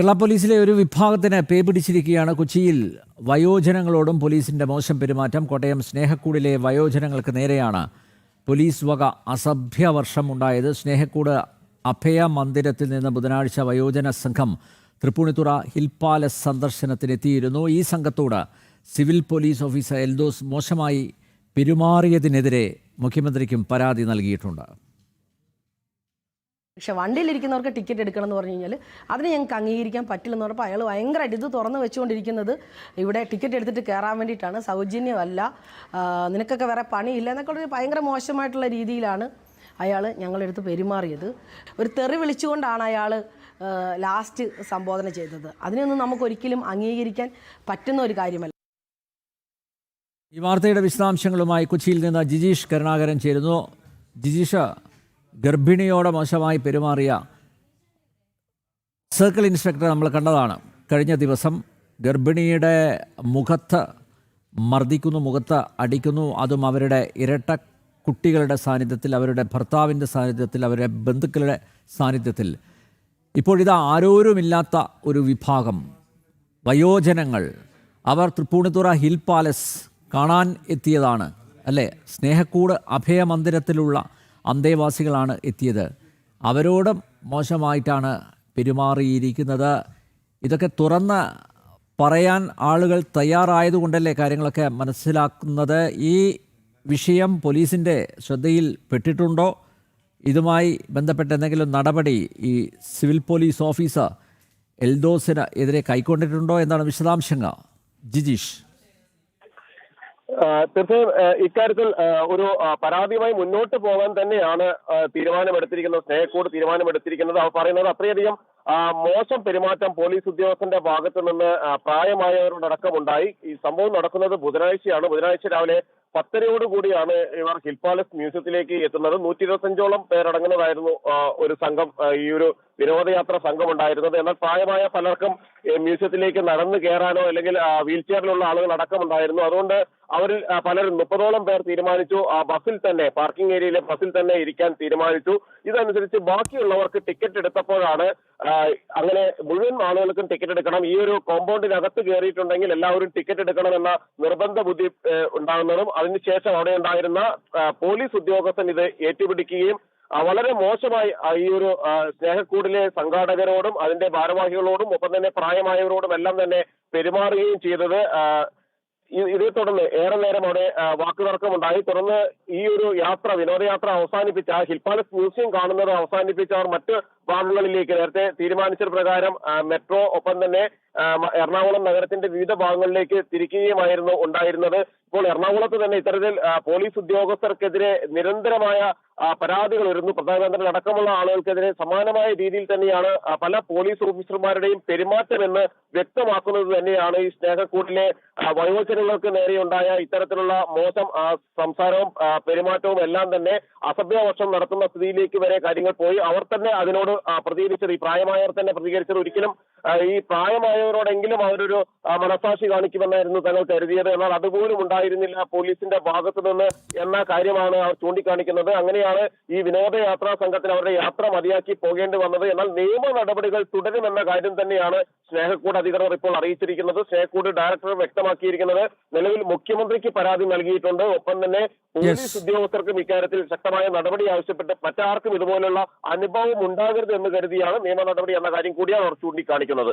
കേരള പോലീസിലെ ഒരു വിഭാഗത്തിന് പേ പിടിച്ചിരിക്കുകയാണ് കൊച്ചിയിൽ. വയോജനങ്ങളോടും പോലീസിന്റെ മോശം പെരുമാറ്റം. കോട്ടയം സ്നേഹക്കൂടിലെ വയോജനങ്ങൾക്ക് നേരെയാണ് പോലീസ് വക അസഭ്യവർഷം ഉണ്ടായത്. സ്നേഹക്കൂട് അഭയ മന്ദിരത്തിൽ നിന്ന് ബുധനാഴ്ച വയോജന സംഘം തൃപ്പൂണിത്തുറ ഹിൽ പാലസ് സന്ദർശനത്തിനെത്തിയിരുന്നു. ഈ സംഘത്തോട് സിവിൽ പോലീസ് ഓഫീസർ എൽദോസ് മോശമായി പെരുമാറിയതിനെതിരെ മുഖ്യമന്ത്രിക്കും പരാതി നൽകിയിട്ടുണ്ട്. പക്ഷെ വണ്ടിയിലിരിക്കുന്നവർക്ക് ടിക്കറ്റ് എടുക്കണം എന്ന് പറഞ്ഞു കഴിഞ്ഞാൽ അതിന് ഞങ്ങൾക്ക് അംഗീകരിക്കാൻ പറ്റില്ലെന്ന് പറഞ്ഞപ്പോൾ അയാൾ ഭയങ്കരമായിട്ട് ഇത് തുറന്ന് വെച്ചുകൊണ്ടിരിക്കുന്നത് ഇവിടെ ടിക്കറ്റ് എടുത്തിട്ട് കയറാൻ വേണ്ടിയിട്ടാണ്. സൗജന്യമല്ല. നിനക്കൊക്കെ വേറെ പണിയില്ല എന്നൊക്കെ ഒരു ഭയങ്കര മോശമായിട്ടുള്ള രീതിയിലാണ് അയാൾ ഞങ്ങളെടുത്ത് പെരുമാറിയത്. ഒരു തെറി വിളിച്ചുകൊണ്ടാണ് അയാൾ ലാസ്റ്റ് സംബോധന ചെയ്തത്. അതിനൊന്നും നമുക്കൊരിക്കലും അംഗീകരിക്കാൻ പറ്റുന്ന ഒരു കാര്യമല്ല. ഈ വാർത്തയുടെ വിശദാംശങ്ങളുമായി കൊച്ചിയിൽ നിന്ന് ജിജീഷ് കരുണാകരൻ ചേരുന്നു. ജിജീഷ് ഗർഭിണിയോടെ മോശമായി പെരുമാറിയ സർക്കിൾ ഇൻസ്പെക്ടർ നമ്മൾ കണ്ടതാണ്. കഴിഞ്ഞ ദിവസം ഗർഭിണിയുടെ മുഖത്ത് മർദ്ദിക്കുന്നു മുഖത്ത് അടിക്കുന്നു. അതും അവരുടെ ഇരട്ട കുട്ടികളുടെ സാന്നിധ്യത്തിൽ അവരുടെ ഭർത്താവിന്റെ സാന്നിധ്യത്തിൽ അവരുടെ ബന്ധുക്കളുടെ സാന്നിധ്യത്തിൽ. ഇപ്പോഴിതാ ആരോരുമില്ലാത്ത ഒരു വിഭാഗം. വയോജനങ്ങൾ. അവർ തൃപ്പൂണിത്തുറ ഹിൽ പാലസ് കാണാൻ എത്തിയതാണ്. അല്ലേ? സ്നേഹക്കൂട് അഭയമന്ദിരത്തിലുള്ള അന്തേവാസികളാണ് എത്തിയത്. അവരോടും മോശമായിട്ടാണ് പെരുമാറിയിരിക്കുന്നത്. ഇതൊക്കെ തുറന്ന് പറയാൻ ആളുകൾ തയ്യാറായതുകൊണ്ടല്ലേ കാര്യങ്ങളൊക്കെ മനസ്സിലാക്കുന്നത്? ഈ വിഷയം പോലീസിന്റെ ശ്രദ്ധയിൽ പെട്ടിട്ടുണ്ടോ? ഇതുമായി ബന്ധപ്പെട്ട എന്തെങ്കിലും നടപടി ഈ സിവിൽ പോലീസ് ഓഫീസർ എൽദോസിന് എതിരെ കൈക്കൊണ്ടിട്ടുണ്ടോ? എന്നാണ് വിശദാംശങ്ങൾ. ജിജീഷ്. തീർച്ചയായും ഇക്കാര്യത്തിൽ ഒരു പരാതിയുമായി മുന്നോട്ട് പോകാൻ തന്നെയാണ് തീരുമാനമെടുത്തിരിക്കുന്നത് സ്നേഹക്കൂട് തീരുമാനമെടുത്തിരിക്കുന്നത്. അവർ പറയുന്നത് അത്രയധികം മോശം പെരുമാറ്റം പോലീസ് ഉദ്യോഗസ്ഥന്റെ ഭാഗത്ത് നിന്ന് പ്രായമായവരോടക്കമുണ്ടായി ഈ സംഭവം നടക്കുന്നത് ബുധനാഴ്ചയാണ്. ബുധനാഴ്ച രാവിലെ പത്തരയോട് കൂടിയാണ് ഇവർ ഹിൽ പാലസ് മ്യൂസിയത്തിലേക്ക് എത്തുന്നത്. നൂറ്റി ഇരുപത്തഞ്ചോളം പേരടങ്ങുന്നതായിരുന്നു ഒരു സംഘം ഈ ഒരു വിനോദയാത്ര സംഘം ഉണ്ടായിരുന്നത് എന്നാൽ പ്രായമായ പലർക്കും മ്യൂസിയത്തിലേക്ക് നടന്നു കയറാനോ അല്ലെങ്കിൽ വീൽ ചെയറിലുള്ള ആളുകൾ അടക്കമുണ്ടായിരുന്നു അതുകൊണ്ട് അവരിൽ പലരും മുപ്പതോളം പേർ തീരുമാനിച്ചു. ആ ബസ്സിൽ തന്നെ പാർക്കിംഗ് ഏരിയയിലെ ബസ്സിൽ തന്നെ ഇരിക്കാൻ തീരുമാനിച്ചു. ഇതനുസരിച്ച് ബാക്കിയുള്ളവർക്ക് ടിക്കറ്റ് എടുത്തപ്പോഴാണ് അങ്ങനെ മുഴുവൻ ആളുകൾക്കും ടിക്കറ്റ് എടുക്കണം. ഈ ഒരു കോമ്പൗണ്ടിനകത്ത് കയറിയിട്ടുണ്ടെങ്കിൽ എല്ലാവരും ടിക്കറ്റ് എടുക്കണം എന്ന നിർബന്ധ ബുദ്ധി ഉണ്ടാകുന്നതും അതിനുശേഷം അവിടെ ഉണ്ടായിരുന്ന പോലീസ് ഉദ്യോഗസ്ഥൻ ഇത് ഏറ്റുപിടിക്കുകയും വളരെ മോശമായി ഈ ഒരു സ്നേഹക്കൂടിലെ സംഘാടകരോടും അതിന്റെ ഭാരവാഹികളോടും ഒപ്പം തന്നെ പ്രായമായവരോടും എല്ലാം തന്നെ പെരുമാറുകയും ചെയ്തത് ഇതേ തുടർന്ന് ഏറെ നേരം അവിടെ വാക്കുതർക്കമുണ്ടായി. തുടർന്ന് ഈ ഒരു യാത്ര വിനോദയാത്ര അവസാനിപ്പിച്ച ആ ഹിൽ പാലസ് മ്യൂസിയം കാണുന്നത് അവസാനിപ്പിച്ച അവർ മറ്റ് ഭാഗങ്ങളിലേക്ക് നേരത്തെ തീരുമാനിച്ച പ്രകാരം മെട്രോ ഒപ്പം തന്നെ എറണാകുളം നഗരത്തിന്റെ വിവിധ ഭാഗങ്ങളിലേക്ക് തിരിക്കുകയുമായിരുന്നു ഉണ്ടായിരുന്നത്. ഇപ്പോൾ എറണാകുളത്ത് തന്നെ ഇത്തരത്തിൽ പോലീസ് ഉദ്യോഗസ്ഥർക്കെതിരെ നിരന്തരമായ പരാതികൾ വരുന്നു പ്രധാനമന്ത്രി അടക്കമുള്ള ആളുകൾക്കെതിരെ സമാനമായ രീതിയിൽ തന്നെയാണ് പല പോലീസ് ഓഫീസർമാരുടെയും പെരുമാറ്റം എന്ന് വ്യക്തമാക്കുന്നത് തന്നെയാണ് ഈ സ്നേഹക്കൂടിലെ ആ, വയോജനങ്ങൾക്ക് നേരെയുണ്ടായ ഇത്തരത്തിലുള്ള മോശം സംസാരവും പെരുമാറ്റവും എല്ലാം തന്നെ അസഭ്യവർഷം നടത്തുന്ന സ്ഥിതിയിലേക്ക് വരെ കാര്യങ്ങൾ പോയി. അവർ തന്നെ അതിനോട് പ്രതികരിച്ചത്. ഈ പ്രായമായവർ തന്നെ പ്രതികരിച്ചത്. ഒരിക്കലും ഈ പ്രായമായവരോടെങ്കിലും അവരൊരു മനസാക്ഷി കാണിക്കുമെന്നായിരുന്നു തങ്ങൾ കരുതിയത്. എന്നാൽ അതുപോലും ഉണ്ടായിരുന്നില്ല. പോലീസിന്റെ ഭാഗത്തു നിന്ന് എന്ന കാര്യമാണ് അവർ ചൂണ്ടിക്കാണിക്കുന്നത്. അങ്ങനെയാണ് ഈ വിനോദയാത്രാ സംഘത്തിന് അവരുടെ യാത്ര മതിയാക്കി പോകേണ്ടി വന്നത്. എന്നാൽ നിയമ നടപടികൾ തുടരുമെന്ന കാര്യം തന്നെയാണ് സ്നേഹക്കൂട് അധികൃതർ ഇപ്പോൾ അറിയിച്ചിരിക്കുന്നത് സ്നേഹക്കൂട് ഡയറക്ടർ വ്യക്തമാക്കിയിരിക്കുന്നത് നിലവിൽ മുഖ്യമന്ത്രിക്ക് പരാതി നൽകിയിട്ടുണ്ട്. ഒപ്പം തന്നെ പോലീസ് ഉദ്യോഗസ്ഥർക്കും ഇക്കാര്യത്തിൽ ശക്തമായ നടപടി ആവശ്യപ്പെട്ട് മറ്റാർക്കും ഇതുപോലുള്ള അനുഭവം ഉണ്ടാകരുത് എന്ന് കരുതിയാണ് നിയമ നടപടി എന്ന കാര്യം കൂടിയാണ് അവർ ചൂണ്ടിക്കാണിക്കുന്നത്.